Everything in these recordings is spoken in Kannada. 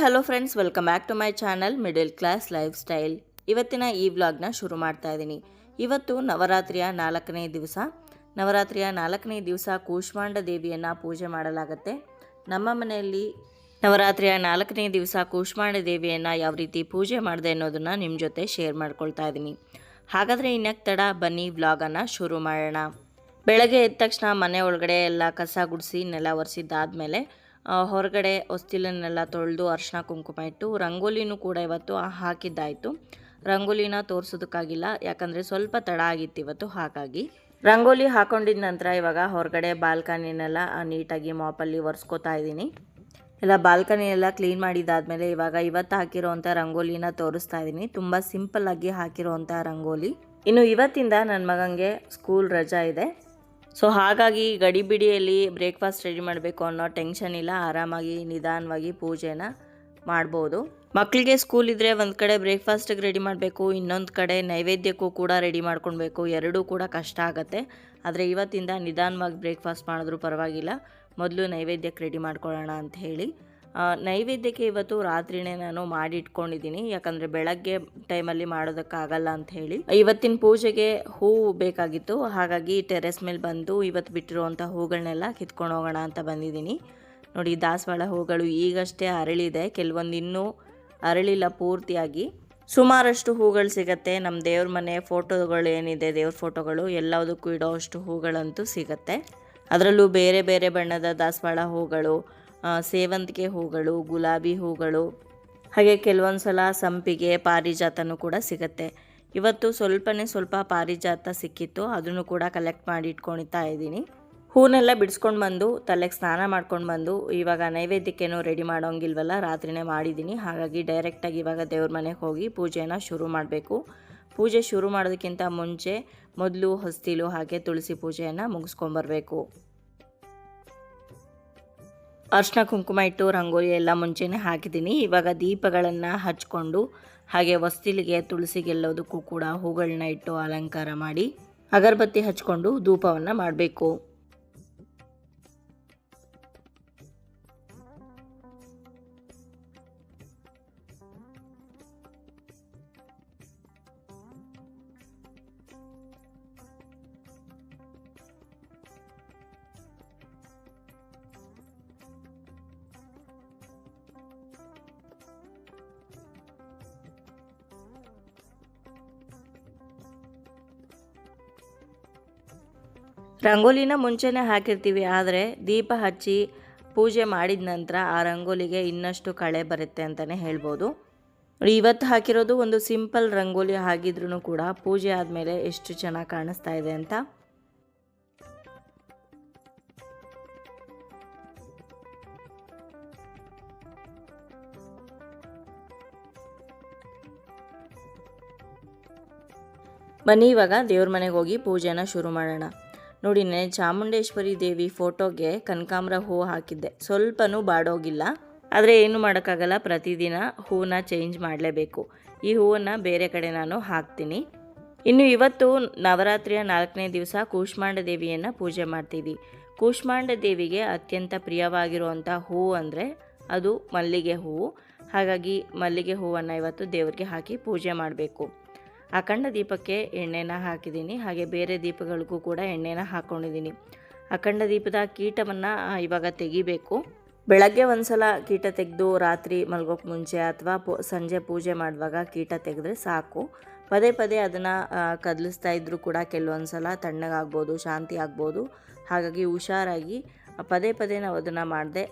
Hello friends, welcome back to my channel middle class lifestyle. ಇವತ್ತಿನ ಈ ವ್ಲಾಗ್ನ ಶುರು ಮಾಡ್ತಾ ಇದ್ದೀನಿ ಇವತ್ತು ನವರಾತ್ರಿಯ ನಾಲ್ಕನೇ ದಿವಸ. ನವರಾತ್ರಿಯ ನಾಲ್ಕನೇ ದಿವಸ ಕೂಷ್ಮಾಂಡ ದೇವಿಯನ್ನು ಪೂಜೆ ಮಾಡಲಾಗುತ್ತೆ. ನಮ್ಮ ಮನೆಯಲ್ಲಿ ನವರಾತ್ರಿಯ ನಾಲ್ಕನೇ ದಿವಸ ಕೂಷ್ಮಾಂಡ ದೇವಿಯನ್ನು ಯಾವ ರೀತಿ ಪೂಜೆ ಮಾಡಿದೆ ಅನ್ನೋದನ್ನು ನಿಮ್ಮ ಜೊತೆ ಶೇರ್ ಮಾಡ್ಕೊಳ್ತಾ ಇದ್ದೀನಿ ಹಾಗಾದರೆ ಇನ್ನಕ್ಕೆ ತಡ? ಬನ್ನಿ ವ್ಲಾಗನ್ನು ಶುರು ಮಾಡೋಣ. ಬೆಳಗ್ಗೆ ಎದ್ದ ತಕ್ಷಣ ಮನೆ ಒಳಗಡೆ ಎಲ್ಲ ಕಸ ಗುಡಿಸಿ ನೆಲ ಒರೆಸಿದ್ದಾದಮೇಲೆ ಹೊರಗಡೆ ಹೊಸ್ತಿಲನ್ನೆಲ್ಲ ತೊಳೆದು ಅರ್ಶಿನ ಕುಂಕುಮ ಇಟ್ಟು ರಂಗೋಲಿನೂ ಕೂಡ ಇವತ್ತು ಹಾಕಿದ್ದಾಯಿತು. ರಂಗೋಲಿನ ತೋರಿಸೋದಕ್ಕಾಗಿಲ್ಲ, ಯಾಕಂದರೆ ಸ್ವಲ್ಪ ತಡ ಆಗಿತ್ತು ಇವತ್ತು, ಹಾಗಾಗಿ. ರಂಗೋಲಿ ಹಾಕೊಂಡಿದ ನಂತರ ಇವಾಗ ಹೊರಗಡೆ ಬಾಲ್ಕನಿನೆಲ್ಲ ನೀಟಾಗಿ ಮಾಪಲ್ಲಿ ಒರೆಸ್ಕೋತಾ ಇದ್ದೀನಿ. ಎಲ್ಲ ಬಾಲ್ಕನಿ ಎಲ್ಲ ಕ್ಲೀನ್ ಮಾಡಿದಾದ್ಮೇಲೆ ಇವಾಗ ಇವತ್ತು ಹಾಕಿರೋವಂಥ ರಂಗೋಲಿನ ತೋರಿಸ್ತಾ ಇದ್ದೀನಿ. ತುಂಬ ಸಿಂಪಲ್ ಆಗಿ ಹಾಕಿರೋವಂಥ ರಂಗೋಲಿ. ಇನ್ನು ಇವತ್ತಿಂದ ನನ್ನ ಮಗಂಗೆ ಸ್ಕೂಲ್ ರಜಾ ಇದೆ. ಸೊ ಹಾಗಾಗಿ ಗಡಿಬಿಡಿಯಲ್ಲಿ ಬ್ರೇಕ್ಫಾಸ್ಟ್ ರೆಡಿ ಮಾಡಬೇಕು ಅನ್ನೋ ಟೆನ್ಷನ್ ಇಲ್ಲ. ಆರಾಮಾಗಿ, ನಿಧಾನವಾಗಿ ಪೂಜೆನ ಮಾಡ್ಬೋದು. ಮಕ್ಕಳಿಗೆ ಸ್ಕೂಲ್ ಇದ್ದರೆ ಒಂದು ಕಡೆ ಬ್ರೇಕ್ಫಾಸ್ಟಿಗೆ ರೆಡಿ ಮಾಡಬೇಕು, ಇನ್ನೊಂದು ಕಡೆ ನೈವೇದ್ಯಕ್ಕೂ ಕೂಡ ರೆಡಿ ಮಾಡ್ಕೊಳ್ಬೇಕು ಎರಡೂ ಕೂಡ ಕಷ್ಟ ಆಗುತ್ತೆ. ಆದರೆ ಇವತ್ತಿಂದ ನಿಧಾನವಾಗಿ ಬ್ರೇಕ್ಫಾಸ್ಟ್ ಮಾಡಿದ್ರೂ ಪರವಾಗಿಲ್ಲ. ಮೊದಲು ನೈವೇದ್ಯಕ್ಕೆ ರೆಡಿ ಮಾಡ್ಕೊಳ್ಳೋಣ ಅಂತ ಹೇಳಿ. ನೈವೇದ್ಯಕ್ಕೆ ಇವತ್ತು ರಾತ್ರಿನೇ ನಾನು ಮಾಡಿ ಇಟ್ಕೊಂಡಿದ್ದೀನಿ ಯಾಕಂದರೆ ಬೆಳಗ್ಗೆ ಟೈಮಲ್ಲಿ ಮಾಡೋದಕ್ಕಾಗಲ್ಲ ಅಂತ ಹೇಳಿ. ಇವತ್ತಿನ ಪೂಜೆಗೆ ಹೂವು ಬೇಕಾಗಿತ್ತು. ಹಾಗಾಗಿ ಟೆರೆಸ್ ಮೇಲೆ ಬಂದು ಇವತ್ತು ಬಿಟ್ಟಿರುವಂಥ ಹೂಗಳನ್ನೆಲ್ಲ ಕಿತ್ಕೊಂಡು ಹೋಗೋಣ ಅಂತ ಬಂದಿದ್ದೀನಿ. ನೋಡಿ, ದಾಸವಾಳ ಹೂಗಳು ಈಗಷ್ಟೇ ಅರಳಿದೆ. ಕೆಲವೊಂದು ಇನ್ನೂ ಅರಳಿಲ್ಲ ಪೂರ್ತಿಯಾಗಿ. ಸುಮಾರಷ್ಟು ಹೂಗಳು ಸಿಗತ್ತೆ. ನಮ್ಮ ದೇವ್ರ ಮನೆ ಫೋಟೋಗಳು ಏನಿದೆ, ದೇವ್ರ ಫೋಟೋಗಳು ಎಲ್ಲದಕ್ಕೂ ಇಡೋ ಅಷ್ಟು ಹೂಗಳಂತೂ ಸಿಗತ್ತೆ. ಅದರಲ್ಲೂ ಬೇರೆ ಬೇರೆ ಬಣ್ಣದ ದಾಸವಾಳ ಹೂಗಳು ಸೇವಂತಿಗೆ ಹೂಗಳು, ಗುಲಾಬಿ ಹೂಗಳು, ಹಾಗೆ ಕೆಲವೊಂದು ಸಲ ಸಂಪಿಗೆ, ಪಾರಿಜಾತನೂ ಕೂಡ ಸಿಗುತ್ತೆ. ಇವತ್ತು ಸ್ವಲ್ಪನೇ ಸ್ವಲ್ಪ ಪಾರಿಜಾತ ಸಿಕ್ಕಿತ್ತು, ಅದನ್ನು ಕೂಡ ಕಲೆಕ್ಟ್ ಮಾಡಿ ಇಟ್ಕೊಳ್ತಾ ಇದ್ದೀನಿ. ಹೂನೆಲ್ಲ ಬಿಡಿಸ್ಕೊಂಡು ಬಂದು, ತಲೆಗೆ ಸ್ನಾನ ಮಾಡ್ಕೊಂಡು ಬಂದು, ಇವಾಗ ನೈವೇದ್ಯಕ್ಕೇನೋ ರೆಡಿ ಮಾಡೋಂಗಿಲ್ವಲ್ಲ, ರಾತ್ರಿನೇ ಮಾಡಿದ್ದೀನಿ. ಹಾಗಾಗಿ ಡೈರೆಕ್ಟಾಗಿ ಇವಾಗ ದೇವ್ರ ಮನೆಗೆ ಹೋಗಿ ಪೂಜೆನ ಶುರು ಮಾಡಬೇಕು. ಪೂಜೆ ಶುರು ಮಾಡೋದಕ್ಕಿಂತ ಮುಂಚೆ ಮೊದಲು, ಹೊಸ್ತಿಲು ಹಾಗೆ ತುಳಸಿ ಪೂಜೆಯನ್ನು ಮುಗಿಸ್ಕೊಂಬರ್ಬೇಕು. ಅರ್ಶಿನ ಕುಂಕುಮ ಇಟ್ಟು ರಂಗೋಲಿ ಎಲ್ಲ ಮುಂಚೆನೇ ಹಾಕಿದ್ದೀನಿ. ಇವಾಗ ದೀಪಗಳನ್ನು ಹಚ್ಕೊಂಡು ಹಾಗೆ ಹೊಸ್ತಿಲಿಗೆ ತುಳಸಿಗೆಲ್ಲದಕ್ಕೂ ಕೂಡ ಹೂಗಳನ್ನ ಇಟ್ಟು ಅಲಂಕಾರ ಮಾಡಿ ಅಗರಬತ್ತಿ ಹಚ್ಕೊಂಡು ಧೂಪವನ್ನು ಮಾಡಬೇಕು. ರಂಗೋಲಿನ ಮುಂಚೆನೇ ಹಾಕಿರ್ತೀವಿ, ಆದರೆ ದೀಪ ಹಚ್ಚಿ ಪೂಜೆ ಮಾಡಿದ ನಂತರ ಆ ರಂಗೋಲಿಗೆ ಇನ್ನಷ್ಟು ಕಳೆ ಬರುತ್ತೆ ಅಂತಲೇ ಹೇಳ್ಬೋದು. ಇವತ್ತು ಹಾಕಿರೋದು ಒಂದು ಸಿಂಪಲ್ ರಂಗೋಲಿ ಆಗಿದ್ರೂ ಕೂಡ ಪೂಜೆ ಆದಮೇಲೆ ಎಷ್ಟು ಚೆನ್ನಾಗಿ ಕಾಣಿಸ್ತಾ ಇದೆ ಅಂತ. ಬನ್ನಿ ಇವಾಗ ದೇವ್ರ ಮನೆಗೆ ಹೋಗಿ ಪೂಜೆನ ಶುರು ಮಾಡೋಣ. ನೋಡಿ ನೆನೆ ಚಾಮುಂಡೇಶ್ವರಿ ದೇವಿ ಫೋಟೋಗೆ ಕನಕಾಂಬರ ಹೂ ಹಾಕಿದ್ದೆ. ಸ್ವಲ್ಪನೂ ಬಾಡೋಗಿಲ್ಲ. ಆದರೆ ಏನು ಮಾಡೋಕ್ಕಾಗಲ್ಲ, ಪ್ರತಿದಿನ ಹೂವನ್ನ ಚೇಂಜ್ ಮಾಡಲೇಬೇಕು. ಈ ಹೂವನ್ನು ಬೇರೆ ಕಡೆ ನಾನು ಹಾಕ್ತೀನಿ. ಇನ್ನು ಇವತ್ತು ನವರಾತ್ರಿಯ ನಾಲ್ಕನೇ ದಿವಸ ಕೂಷ್ಮಾಂಡ ದೇವಿಯನ್ನು ಪೂಜೆ ಮಾಡ್ತೀವಿ ಕೂಷ್ಮಾಂಡ ದೇವಿಗೆ ಅತ್ಯಂತ ಪ್ರಿಯವಾಗಿರುವಂಥ ಹೂವು ಅಂದರೆ ಅದು ಮಲ್ಲಿಗೆ ಹೂವು. ಹಾಗಾಗಿ ಮಲ್ಲಿಗೆ ಹೂವನ್ನು ಇವತ್ತು ದೇವರಿಗೆ ಹಾಕಿ ಪೂಜೆ ಮಾಡಬೇಕು. ಅಖಂಡ ದೀಪಕ್ಕೆ ಎಣ್ಣೆನ ಹಾಕಿದ್ದೀನಿ. ಹಾಗೆ ಬೇರೆ ದೀಪಗಳಿಗೂ ಕೂಡ ಎಣ್ಣೆನ ಹಾಕ್ಕೊಂಡಿದ್ದೀನಿ ಅಖಂಡ ದೀಪದ ಕೀಟವನ್ನು ಇವಾಗ ತೆಗಿಬೇಕು. ಬೆಳಗ್ಗೆ ಒಂದ್ಸಲ ಕೀಟ ತೆಗೆದು ರಾತ್ರಿ ಮಲ್ಗೋಕೆ ಮುಂಚೆ ಅಥವಾ ಸಂಜೆ ಪೂಜೆ ಮಾಡುವಾಗ ಕೀಟ ತೆಗೆದ್ರೆ ಸಾಕು. ಪದೇ ಪದೇ ಅದನ್ನು ಕದಲಿಸ್ತಾ ಇದ್ದರೂ ಕೂಡ ಕೆಲವೊಂದು ಸಲ ತಣ್ಣಗಾಗ್ಬೋದು, ಶಾಂತಿ ಆಗ್ಬೋದು. ಹಾಗಾಗಿ ಹುಷಾರಾಗಿ, ಪದೇ ಪದೇ ನಾವು ಅದನ್ನು ಮಾಡಿದೆ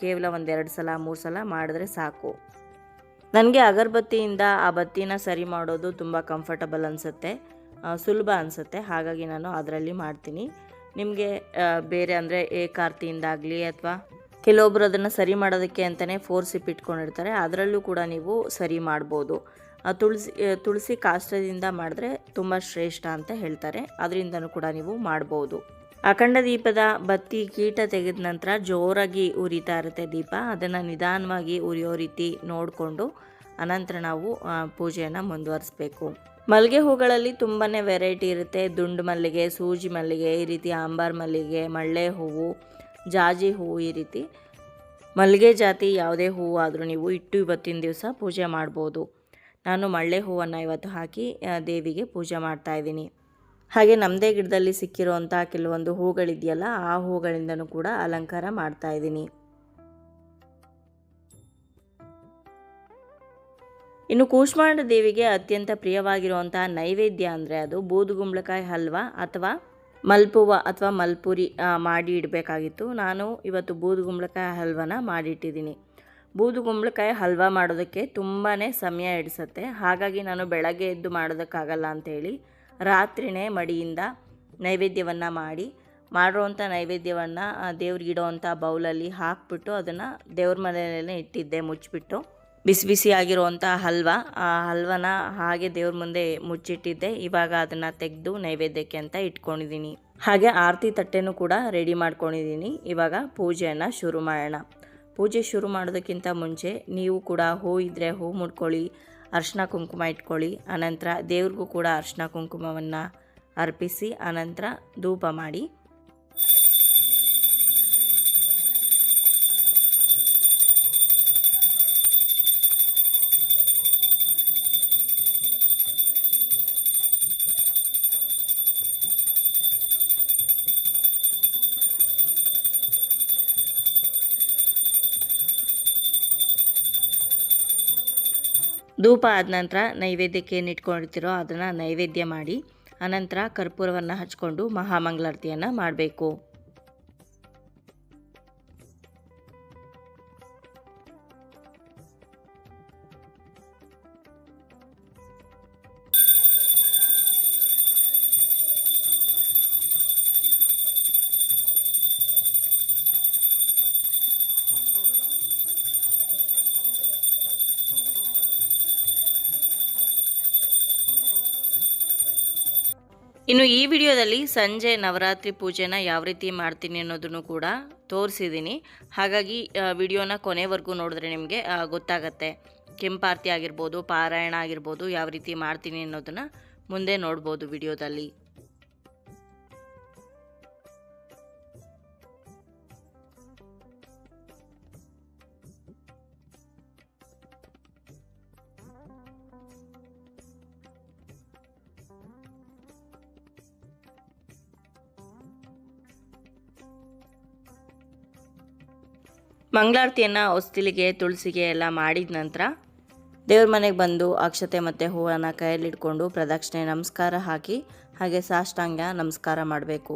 ಕೇವಲ ಒಂದೆರಡು ಸಲ, ಮೂರು ಸಲ ಮಾಡಿದ್ರೆ ಸಾಕು. ನನಗೆ ಅಗರಬತ್ತಿಯಿಂದ ಆ ಬತ್ತಿನ ಸರಿ ಮಾಡೋದು ತುಂಬ ಕಂಫರ್ಟಬಲ್ ಅನಿಸುತ್ತೆ. ಸುಲಭ ಅನಿಸುತ್ತೆ. ಹಾಗಾಗಿ ನಾನು ಅದರಲ್ಲಿ ಮಾಡ್ತೀನಿ. ನಿಮಗೆ ಬೇರೆ ಅಂದರೆ ಏಕಾರ್ತಿಯಿಂದಾಗಲಿ ಅಥವಾ ಕೆಲವೊಬ್ಬರು ಅದನ್ನು ಸರಿ ಮಾಡೋದಕ್ಕೆ ಅಂತಲೇ ಫೋರ್ ಸಿಪ್ ಇಟ್ಕೊಂಡಿರ್ತಾರೆ. ಅದರಲ್ಲೂ ಕೂಡ ನೀವು ಸರಿ ಮಾಡ್ಬೋದು. ತುಳಸಿ ತುಳಸಿ ಕಾಷ್ಟದಿಂದ ಮಾಡಿದ್ರೆ ತುಂಬ ಶ್ರೇಷ್ಠ ಅಂತ ಹೇಳ್ತಾರೆ. ಅದರಿಂದನೂ ಕೂಡ ನೀವು ಮಾಡ್ಬೋದು. ಅಖಂಡ ದೀಪದ ಬತ್ತಿ ಕೀಟ ತೆಗೆದ ನಂತರ ಜೋರಾಗಿ ಉರಿತಾ ಇರುತ್ತೆ ದೀಪ. ಅದನ್ನು ನಿಧಾನವಾಗಿ ಉರಿಯೋ ರೀತಿ ನೋಡಿಕೊಂಡು ಅನಂತರ ನಾವು ಪೂಜೆಯನ್ನು ಮುಂದುವರಿಸಬೇಕು. ಮಲ್ಲಿಗೆ ಹೂಗಳಲ್ಲಿ ತುಂಬಾ ವೆರೈಟಿ ಇರುತ್ತೆ. ದುಂಡು ಮಲ್ಲಿಗೆ, ಸೂಜಿ ಮಲ್ಲಿಗೆ, ಈ ರೀತಿ ಆಂಬಾರ್ ಮಲ್ಲಿಗೆ, ಮಳ್ಳೆ ಹೂವು, ಜಾಜಿ ಹೂವು ಈ ರೀತಿ. ಮಲ್ಲಿಗೆ ಜಾತಿ ಯಾವುದೇ ಹೂವು ಆದರೂ ನೀವು ಇಟ್ಟು ಇವತ್ತಿನ ದಿವಸ ಪೂಜೆ ಮಾಡ್ಬೋದು. ನಾನು ಮಳ್ಳೆ ಹೂವನ್ನು ಇವತ್ತು ಹಾಕಿ ದೇವಿಗೆ ಪೂಜೆ ಮಾಡ್ತಾ ಇದ್ದೀನಿ. ಹಾಗೆ ನಮ್ಮದೇ ಗಿಡದಲ್ಲಿ ಸಿಕ್ಕಿರುವಂಥ ಕೆಲವೊಂದು ಹೂಗಳಿದೆಯಲ್ಲ, ಆ ಹೂಗಳಿಂದನೂ ಕೂಡ ಅಲಂಕಾರ ಮಾಡ್ತಾ ಇದ್ದೀನಿ. ಇನ್ನು ಕೂಷ್ಮಾಂಡ ದೇವಿಗೆ ಅತ್ಯಂತ ಪ್ರಿಯವಾಗಿರುವಂಥ ನೈವೇದ್ಯ ಅಂದರೆ ಅದು ಬೂದುಗುಂಬಳಕಾಯಿ ಹಲ್ವಾ ಅಥವಾ ಮಲ್ಪುವ ಅಥವಾ ಮಲ್ಪುರಿ ಮಾಡಿ ಇಡಬೇಕಾಗಿತ್ತು. ನಾನು ಇವತ್ತು ಬೂದುಗುಂಬಳಕಾಯಿ ಹಲ್ವನ ಮಾಡಿಟ್ಟಿದ್ದೀನಿ. ಬೂದುಗುಂಬಳಕಾಯಿ ಹಲ್ವಾ ಮಾಡೋದಕ್ಕೆ ತುಂಬಾ ಸಮಯ ಹಿಡಿಸುತ್ತೆ. ಹಾಗಾಗಿ ನಾನು ಬೆಳಗ್ಗೆ ಎದ್ದು ಮಾಡೋದಕ್ಕಾಗಲ್ಲ ಅಂಥೇಳಿ ರಾತ್ರಿನೇ ಮಡಿಯಿಂದ ನೈವೇದ್ಯವನ್ನು ಮಾಡಿ ಮಾಡಿರೋವಂಥ ನೈವೇದ್ಯವನ್ನು ದೇವ್ರಿಗೆ ಇಡೋವಂಥ ಬೌಲಲ್ಲಿ ಹಾಕ್ಬಿಟ್ಟು ಅದನ್ನು ದೇವ್ರ ಮನೆಯಲ್ಲೇ ಇಟ್ಟಿದ್ದೆ, ಮುಚ್ಚಿಬಿಟ್ಟು. ಬಿಸಿ ಬಿಸಿ ಆಗಿರುವಂಥ ಹಲ್ವ, ಆ ಹಲ್ವನ ಹಾಗೆ ದೇವ್ರ ಮುಂದೆ ಮುಚ್ಚಿಟ್ಟಿದ್ದೆ. ಇವಾಗ ಅದನ್ನು ತೆಗೆದು ನೈವೇದ್ಯಕ್ಕೆ ಅಂತ ಇಟ್ಕೊಂಡಿದ್ದೀನಿ ಹಾಗೆ ಆರತಿ ತಟ್ಟೆನೂ ಕೂಡ ರೆಡಿ ಮಾಡ್ಕೊಂಡಿದ್ದೀನಿ ಇವಾಗ ಪೂಜೆಯನ್ನು ಶುರು ಮಾಡೋಣ. ಪೂಜೆ ಶುರು ಮಾಡೋದಕ್ಕಿಂತ ಮುಂಚೆ ನೀವು ಕೂಡ ಹೂ ಇದ್ದರೆ ಹೂ ಮುಡ್ಕೊಳ್ಳಿ ಅರ್ಶಿನ ಕುಂಕುಮ ಇಟ್ಕೊಳ್ಳಿ. ಅನಂತರ ದೇವ್ರಿಗೂ ಕೂಡ ಅರ್ಶಿನ ಕುಂಕುಮವನ್ನು ಅರ್ಪಿಸಿ ಅನಂತರ ಧೂಪ ಮಾಡಿ. ಧೂಪ ಆದ ನಂತರ ನೈವೇದ್ಯಕ್ಕೆ ಏನು ಇಟ್ಕೊಂಡಿರ್ತೀರೋ ಅದನ್ನು ನೈವೇದ್ಯ ಮಾಡಿ ಅನಂತರ ಕರ್ಪೂರವನ್ನು ಹಚ್ಕೊಂಡು ಮಹಾಮಂಗಳಾರತಿಯನ್ನು ಮಾಡಬೇಕು. ಇನ್ನು ಈ ವಿಡಿಯೋದಲ್ಲಿ ಸಂಜೆ ನವರಾತ್ರಿ ಪೂಜೆನ ಯಾವ ರೀತಿ ಮಾಡ್ತೀನಿ ಅನ್ನೋದನ್ನು ಕೂಡ ತೋರಿಸಿದ್ದೀನಿ. ಹಾಗಾಗಿ ವಿಡಿಯೋನ ಕೊನೆವರೆಗೂ ನೋಡಿದ್ರೆ ನಿಮಗೆ ಗೊತ್ತಾಗತ್ತೆ. ಕೆಂಪಾರತಿ ಆಗಿರ್ಬೋದು, ಪಾರಾಯಣ ಆಗಿರ್ಬೋದು, ಯಾವ ರೀತಿ ಮಾಡ್ತೀನಿ ಅನ್ನೋದನ್ನು ಮುಂದೆ ನೋಡ್ಬೋದು ವಿಡಿಯೋದಲ್ಲಿ. ಮಂಗಳಾರತಿಯನ್ನು ಹೊಸ್ತಿಲಿಗೆ, ತುಳಸಿಗೆ ಎಲ್ಲ ಮಾಡಿದ ನಂತರ ದೇವ್ರ ಮನೆಗೆ ಬಂದು ಅಕ್ಷತೆ ಮತ್ತು ಹೂವನ್ನು ಕೈಯಲ್ಲಿಟ್ಕೊಂಡು ಪ್ರದಕ್ಷಿಣೆ, ನಮಸ್ಕಾರ ಹಾಕಿ ಹಾಗೆ ಸಾಷ್ಟಾಂಗ ನಮಸ್ಕಾರ ಮಾಡಬೇಕು.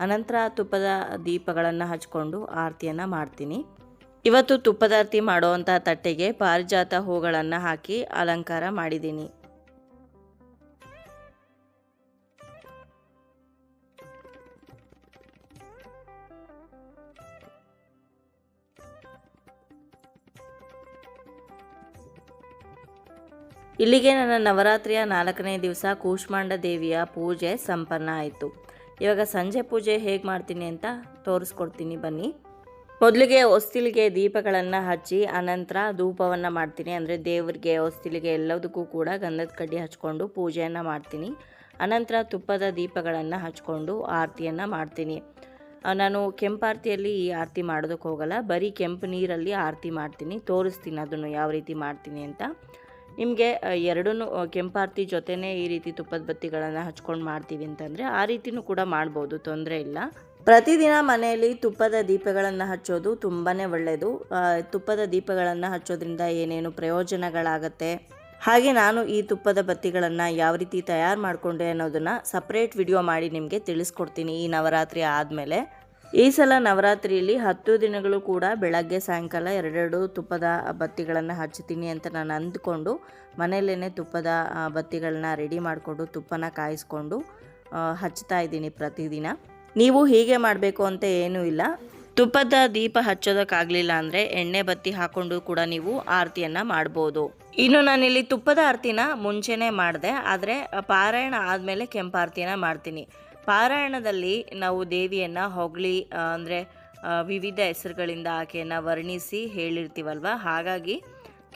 ಅನಂತರ ತುಪ್ಪದ ದೀಪಗಳನ್ನು ಹಚ್ಕೊಂಡು ಆರತಿಯನ್ನು ಮಾಡ್ತೀನಿ. ಇವತ್ತು ತುಪ್ಪದ ಆರತಿ ಮಾಡುವಂಥ ತಟ್ಟೆಗೆ ಪಾರಿಜಾತ ಹೂಗಳನ್ನು ಹಾಕಿ ಅಲಂಕಾರ ಮಾಡಿದ್ದೀನಿ. ಇಲ್ಲಿಗೆ ನನ್ನ ನವರಾತ್ರಿಯ ನಾಲ್ಕನೇ ದಿವಸ ಕೂಷ್ಮಾಂಡ ದೇವಿಯ ಪೂಜೆ ಸಂಪನ್ನ ಆಯಿತು. ಇವಾಗ ಸಂಜೆ ಪೂಜೆ ಹೇಗೆ ಮಾಡ್ತೀನಿ ಅಂತ ತೋರಿಸ್ಕೊಡ್ತೀನಿ ಬನ್ನಿ. ಮೊದಲಿಗೆ ಹೊಸ್ತಿಲಿಗೆ ದೀಪಗಳನ್ನು ಹಚ್ಚಿ, ಅನಂತರ ಧೂಪವನ್ನು ಮಾಡ್ತೀನಿ. ಅಂದರೆ ದೇವರಿಗೆ ಹೊಸ್ತಿಲಿಗೆ ಎಲ್ಲದಕ್ಕೂ ಕೂಡ ಗಂಧದ ಕಡ್ಡಿ ಹಚ್ಕೊಂಡು ಪೂಜೆಯನ್ನು ಮಾಡ್ತೀನಿ. ಅನಂತರ ತುಪ್ಪದ ದೀಪಗಳನ್ನು ಹಚ್ಕೊಂಡು ಆರತಿಯನ್ನು ಮಾಡ್ತೀನಿ. ನಾನು ಕೆಂಪಾರತಿಯಲ್ಲಿ ಈ ಆರತಿ ಮಾಡೋದಕ್ಕೆ ಹೋಗಲ್ಲ. ಬರೀ ಕೆಂಪು ನೀರಲ್ಲಿ ಆರತಿ ಮಾಡ್ತೀನಿ. ತೋರಿಸ್ತೀನಿ ಅದನ್ನು ಯಾವ ರೀತಿ ಮಾಡ್ತೀನಿ ಅಂತ. ನಿಮಗೆ ಎರಡೂ ಕೆಂಪಾರ್ತಿ ಜೊತೆನೇ ಈ ರೀತಿ ತುಪ್ಪದ ಬತ್ತಿಗಳನ್ನು ಹಚ್ಕೊಂಡು ಮಾಡ್ತೀವಿ ಅಂತಂದರೆ ಆ ರೀತಿನೂ ಕೂಡ ಮಾಡ್ಬೋದು, ತೊಂದರೆ ಇಲ್ಲ. ಪ್ರತಿದಿನ ಮನೆಯಲ್ಲಿ ತುಪ್ಪದ ದೀಪಗಳನ್ನು ಹಚ್ಚೋದು ತುಂಬಾ ಒಳ್ಳೆಯದು ತುಪ್ಪದ ದೀಪಗಳನ್ನು ಹಚ್ಚೋದ್ರಿಂದ ಏನೇನು ಪ್ರಯೋಜನಗಳಾಗತ್ತೆ? ಹಾಗೆ ನಾನು ಈ ತುಪ್ಪದ ಬತ್ತಿಗಳನ್ನು ಯಾವ ರೀತಿ ತಯಾರು ಮಾಡಿಕೊಂಡೆ ಅನ್ನೋದನ್ನು ಸಪ್ರೇಟ್ ವಿಡಿಯೋ ಮಾಡಿ ನಿಮಗೆ ತಿಳಿಸ್ಕೊಡ್ತೀನಿ ಈ ನವರಾತ್ರಿ ಆದಮೇಲೆ. ಈ ಸಲ ನವರಾತ್ರಿಯಲ್ಲಿ ಹತ್ತು ದಿನಗಳು ಕೂಡ ಬೆಳಗ್ಗೆ ಸಾಯಂಕಾಲ ಎರಡೆರಡು ತುಪ್ಪದ ಬತ್ತಿಗಳನ್ನು ಹಚ್ಚುತ್ತೀನಿ ಅಂತ ನಾನು ಅಂದ್ಕೊಂಡು ಮನೆಯಲ್ಲೇ ತುಪ್ಪದ ಬತ್ತಿಗಳನ್ನ ರೆಡಿ ಮಾಡಿಕೊಂಡು ತುಪ್ಪನ ಕಾಯಿಸ್ಕೊಂಡು ಹಚ್ತಾ ಇದ್ದೀನಿ ಪ್ರತಿದಿನ. ನೀವು ಹೀಗೆ ಮಾಡಬೇಕು ಅಂತ ಏನೂ ಇಲ್ಲ. ತುಪ್ಪದ ದೀಪ ಹಚ್ಚೋದಕ್ಕಾಗಲಿಲ್ಲ ಅಂದರೆ ಎಣ್ಣೆ ಬತ್ತಿ ಹಾಕೊಂಡು ಕೂಡ ನೀವು ಆರತಿಯನ್ನು ಮಾಡ್ಬೋದು. ಇನ್ನು ನಾನಿಲ್ಲಿ ತುಪ್ಪದ ಆರತಿನ ಮುಂಚೆನೇ ಮಾಡಿದೆ, ಆದರೆ ಪಾರಾಯಣ ಆದಮೇಲೆ ಕೆಂಪಾರತಿಯನ್ನು ಮಾಡ್ತೀನಿ. ಪಾರಾಯಣದಲ್ಲಿ ನಾವು ದೇವಿಯನ್ನು ಹೊಗಳಿ ಅಂದರೆ ವಿವಿಧ ಹೆಸರುಗಳಿಂದ ಆಕೆಯನ್ನು ವರ್ಣಿಸಿ ಹೇಳಿರ್ತೀವಲ್ವ? ಹಾಗಾಗಿ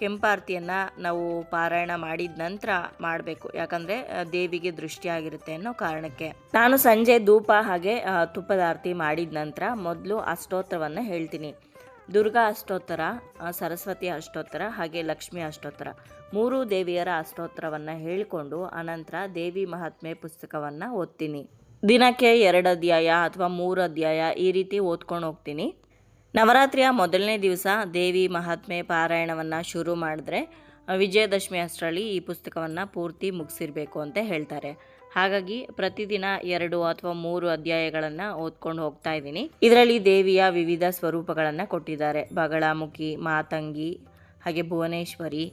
ಕೆಂಪಾರತಿಯನ್ನು ನಾವು ಪಾರಾಯಣ ಮಾಡಿದ ನಂತರ ಮಾಡಬೇಕು. ಯಾಕಂದರೆ ದೇವಿಗೆ ದೃಷ್ಟಿಯಾಗಿರುತ್ತೆ ಅನ್ನೋ ಕಾರಣಕ್ಕೆ. ನಾನು ಸಂಜೆ ಧೂಪ ಹಾಗೆ ತುಪ್ಪದ ಆರತಿ ಮಾಡಿದ ನಂತರ ಮೊದಲು ಅಷ್ಟೋತ್ತರವನ್ನು ಹೇಳ್ತೀನಿ. ದುರ್ಗಾ ಅಷ್ಟೋತ್ತರ ಸರಸ್ವತಿ ಅಷ್ಟೋತ್ತರ, ಹಾಗೆ ಲಕ್ಷ್ಮಿ ಅಷ್ಟೋತ್ತರ. ಮೂರು ದೇವಿಯರ ಅಷ್ಟೋತ್ತರವನ್ನು ಹೇಳಿಕೊಂಡು ಅನಂತರ ದೇವಿ ಮಹಾತ್ಮೆ ಪುಸ್ತಕವನ್ನು ಓದ್ತೀನಿ. ದಿನಕ್ಕೆ ಎರಡು ಅಧ್ಯಾಯ ಅಥವಾ ಮೂರು ಅಧ್ಯಾಯ ಈ ರೀತಿ ಓದ್ಕೊಂಡು ಹೋಗ್ತೀನಿ. ನವರಾತ್ರಿಯ ಮೊದಲನೇ ದಿವಸ ದೇವಿ ಮಹಾತ್ಮೆ ಪಾರಾಯಣವನ್ನು ಶುರು ಮಾಡಿದ್ರೆ, ವಿಜಯದಶಮಿ ಅಷ್ಟರಲ್ಲಿ ಈ ಪುಸ್ತಕವನ್ನು ಪೂರ್ತಿ ಮುಗಿಸಿರಬೇಕು ಅಂತ ಹೇಳ್ತಾರೆ. ಹಾಗಾಗಿ ಪ್ರತಿದಿನ ಎರಡು ಅಥವಾ ಮೂರು ಅಧ್ಯಾಯಗಳನ್ನು ಓದ್ಕೊಂಡು ಹೋಗ್ತಾ ಇದ್ದೀನಿ. ಇದರಲ್ಲಿ ದೇವಿಯ ವಿವಿಧ ಸ್ವರೂಪಗಳನ್ನು ಕೊಟ್ಟಿದ್ದಾರೆ. ಬಗಳಾಮುಖಿ, ಮಾತಂಗಿ, ಹಾಗೆ ಭುವನೇಶ್ವರಿ,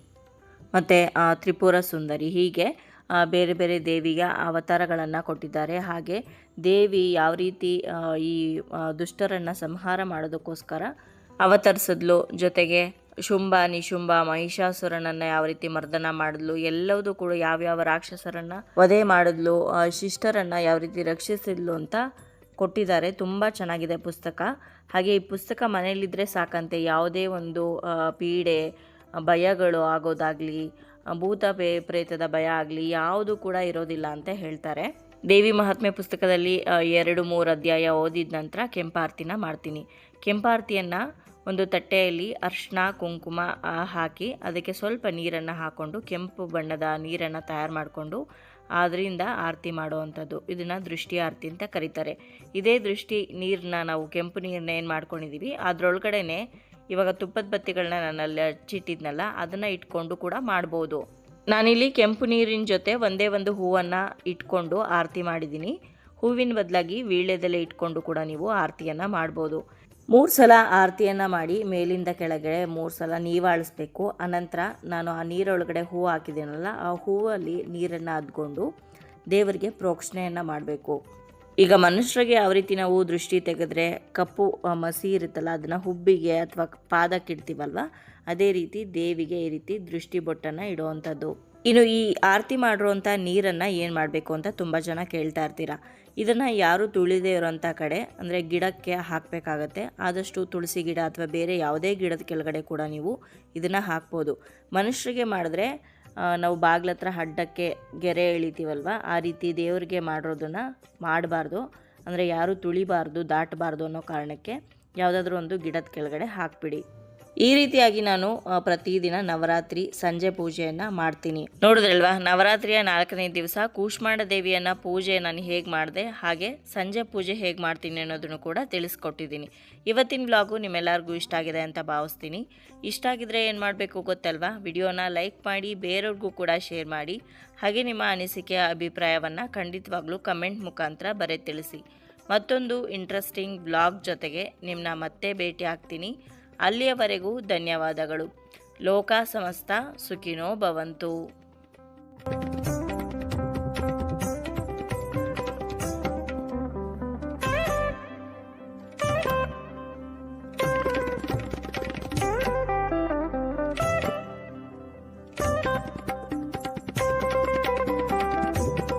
ಮತ್ತು ತ್ರಿಪುರ ಸುಂದರಿ ಹೀಗೆ ಬೇರೆ ಬೇರೆ ದೇವಿಯ ಅವತಾರಗಳನ್ನು ಕೊಟ್ಟಿದ್ದಾರೆ. ಹಾಗೆ ದೇವಿ ಯಾವ ರೀತಿ ಈ ದುಷ್ಟರನ್ನು ಸಂಹಾರ ಮಾಡೋದಕ್ಕೋಸ್ಕರ ಅವತರಿಸಿದ್ಲು, ಜೊತೆಗೆ ಶುಂಭ, ನಿಶುಂಭ, ಮಹಿಷಾಸುರನನ್ನು ಯಾವ ರೀತಿ ಮರ್ದನ ಮಾಡಿದ್ಲು ಎಲ್ಲವೂ ಕೂಡ ಯಾವ್ಯಾವ ರಾಕ್ಷಸರನ್ನು ವಧೆ ಮಾಡಿದ್ಲು ಶಿಷ್ಟರನ್ನು ಯಾವ ರೀತಿ ರಕ್ಷಿಸಿದ್ಲು ಅಂತ ಕೊಟ್ಟಿದ್ದಾರೆ. ತುಂಬ ಚೆನ್ನಾಗಿದೆ ಪುಸ್ತಕ. ಹಾಗೆ ಈ ಪುಸ್ತಕ ಮನೆಯಲ್ಲಿದ್ದರೆ ಸಾಕಂತೆ ಯಾವುದೇ ಒಂದು ಪೀಡೆ, ಭಯಗಳು ಆಗೋದಾಗಲಿ ಭೂತ ಪ್ರೇತದ ಭಯ ಆಗಲಿ ಯಾವುದು ಕೂಡ ಇರೋದಿಲ್ಲ ಅಂತ ಹೇಳ್ತಾರೆ. ದೇವಿ ಮಹಾತ್ಮೆ ಪುಸ್ತಕದಲ್ಲಿ ಎರಡು ಮೂರು ಅಧ್ಯಾಯ ಓದಿದ ನಂತರ ಕೆಂಪಾರ್ತಿನ ಮಾಡ್ತೀನಿ. ಕೆಂಪಾರ್ತಿಯನ್ನು ಒಂದು ತಟ್ಟೆಯಲ್ಲಿ ಅರ್ಶಿನ ಕುಂಕುಮ ಹಾಕಿ ಅದಕ್ಕೆ ಸ್ವಲ್ಪ ನೀರನ್ನು ಹಾಕ್ಕೊಂಡು ಕೆಂಪು ಬಣ್ಣದ ನೀರನ್ನು ತಯಾರು ಮಾಡಿಕೊಂಡು ಅದರಿಂದ ಆರತಿ ಮಾಡುವಂಥದ್ದು. ಇದನ್ನು ದೃಷ್ಟಿ ಆರತಿ ಅಂತ ಕರೀತಾರೆ. ಇದೇ ದೃಷ್ಟಿ ನೀರನ್ನ ನಾವು ಕೆಂಪು ನೀರನ್ನ ಏನು ಮಾಡ್ಕೊಂಡಿದ್ದೀವಿ ಅದರೊಳಗಡೆನೆ ಇವಾಗ ತುಪ್ಪದ ಬತ್ತಿಗಳನ್ನ ನಾನಲ್ಲಿ ಹಚ್ಚಿಟ್ಟಿದ್ನಲ್ಲ ಅದನ್ನು ಇಟ್ಕೊಂಡು ಕೂಡ ಮಾಡ್ಬೋದು. ನಾನಿಲ್ಲಿ ಕೆಂಪು ನೀರಿನ ಜೊತೆ ಒಂದೇ ಒಂದು ಹೂವನ್ನು ಇಟ್ಕೊಂಡು ಆರತಿ ಮಾಡಿದ್ದೀನಿ. ಹೂವಿನ ಬದಲಾಗಿ ವೀಳ್ಯದೆಲೆ ಇಟ್ಕೊಂಡು ಕೂಡ ನೀವು ಆರತಿಯನ್ನು ಮಾಡ್ಬೋದು. ಮೂರು ಸಲ ಆರತಿಯನ್ನು ಮಾಡಿ ಮೇಲಿಂದ ಕೆಳಗೆ ಮೂರು ಸಲ ನೀವಾಳಿಸ್ಬೇಕು ಅನಂತರ ನಾನು ಆ ನೀರೊಳಗಡೆ ಹೂವು ಹಾಕಿದ್ದೀನಲ್ಲ ಆ ಹೂವಲ್ಲಿ ನೀರನ್ನು ಅದ್ಕೊಂಡು ದೇವರಿಗೆ ಪ್ರೋಕ್ಷಣೆಯನ್ನು ಮಾಡಬೇಕು. ಈಗ ಮನುಷ್ಯರಿಗೆ ಯಾವ ರೀತಿ ನಾವು ದೃಷ್ಟಿ ತೆಗೆದ್ರೆ ಕಪ್ಪು ಮಸಿ ಇರುತ್ತಲ್ಲ, ಅದನ್ನು ಹುಬ್ಬಿಗೆ ಅಥವಾ ಪಾದಕ್ಕೆ ಇಡ್ತೀವಲ್ವ? ಅದೇ ರೀತಿ ದೇವಿಗೆ ಈ ರೀತಿ ದೃಷ್ಟಿ ಬೊಟ್ಟನ್ನು ಇಡುವಂಥದ್ದು. ಇನ್ನು ಈ ಆರತಿ ಮಾಡಿರುವಂಥ ನೀರನ್ನು ಏನು ಮಾಡಬೇಕು ಅಂತ ತುಂಬ ಜನ ಕೇಳ್ತಾ ಇರ್ತೀರಾ? ಇದನ್ನು ಯಾರು ತುಳಿದೇ ಇರೋಂಥ ಕಡೆ, ಅಂದರೆ ಗಿಡಕ್ಕೆ ಹಾಕಬೇಕಾಗತ್ತೆ. ಆದಷ್ಟು ತುಳಸಿ ಗಿಡ ಅಥವಾ ಬೇರೆ ಯಾವುದೇ ಗಿಡದ ಕೆಳಗಡೆ ಕೂಡ ನೀವು ಇದನ್ನು ಹಾಕ್ಬೋದು. ಮನುಷ್ಯರಿಗೆ ಮಾಡಿದ್ರೆ ನಾವು ಬಾಗ್ಲತ್ರ ಅಡ್ಡಕ್ಕೆ ಗೆರೆ ಎಳಿತೀವಲ್ವ? ಆ ರೀತಿ ದೇವರಿಗೆ ಮಾಡಿರೋದನ್ನು ಮಾಡಬಾರ್ದು. ಅಂದರೆ ಯಾರೂ ತುಳಿಬಾರ್ದು, ದಾಟಬಾರ್ದು ಅನ್ನೋ ಕಾರಣಕ್ಕೆ ಯಾವುದಾದ್ರೂ ಒಂದು ಗಿಡದ ಕೆಳಗಡೆ ಹಾಕ್ಬಿಡಿ. ಈ ರೀತಿಯಾಗಿ ನಾನು ಪ್ರತಿದಿನ ನವರಾತ್ರಿ ಸಂಜೆ ಪೂಜೆಯನ್ನು ಮಾಡ್ತೀನಿ. ನೋಡಿದ್ರಲ್ವಾ, ನವರಾತ್ರಿಯ ನಾಲ್ಕನೇ ದಿವಸ ಕೂಷ್ಮಾಂಡ ದೇವಿಯನ್ನ ಪೂಜೆ ನಾನು ಹೇಗೆ ಮಾಡಿದೆ, ಹಾಗೆ ಸಂಜೆ ಪೂಜೆ ಹೇಗೆ ಮಾಡ್ತೀನಿ ಅನ್ನೋದನ್ನು ಕೂಡ ತಿಳಿಸ್ಕೊಟ್ಟಿದ್ದೀನಿ. ಇವತ್ತಿನ ಬ್ಲಾಗು ನಿಮ್ಮೆಲ್ಲರಿಗೂ ಇಷ್ಟ ಆಗಿದೆ ಅಂತ ಭಾವಿಸ್ತೀನಿ. ಇಷ್ಟ ಆಗಿದ್ರೆ ಏನು ಮಾಡಬೇಕು ಗೊತ್ತಲ್ವಾ? ವಿಡಿಯೋನ ಲೈಕ್ ಮಾಡಿ, ಬೇರೆಯವ್ರಿಗೂ ಕೂಡ ಶೇರ್ ಮಾಡಿ. ಹಾಗೆ ನಿಮ್ಮ ಅನಿಸಿಕೆಯ ಅಭಿಪ್ರಾಯವನ್ನು ಖಂಡಿತವಾಗ್ಲೂ ಕಮೆಂಟ್ ಮುಖಾಂತರ ಬರೆ ತಿಳಿಸಿ. ಮತ್ತೊಂದು ಇಂಟ್ರೆಸ್ಟಿಂಗ್ ಬ್ಲಾಗ್ ಜೊತೆಗೆ ನಿಮ್ಮನ್ನ ಮತ್ತೆ ಭೇಟಿ ಆಗ್ತೀನಿ. ಅಲ್ಲಿಯವರೆಗೂ ಧನ್ಯವಾದಗಳು. ಲೋಕ ಸಮಸ್ತ ಸುಖಿನೋ ಭವಂತು.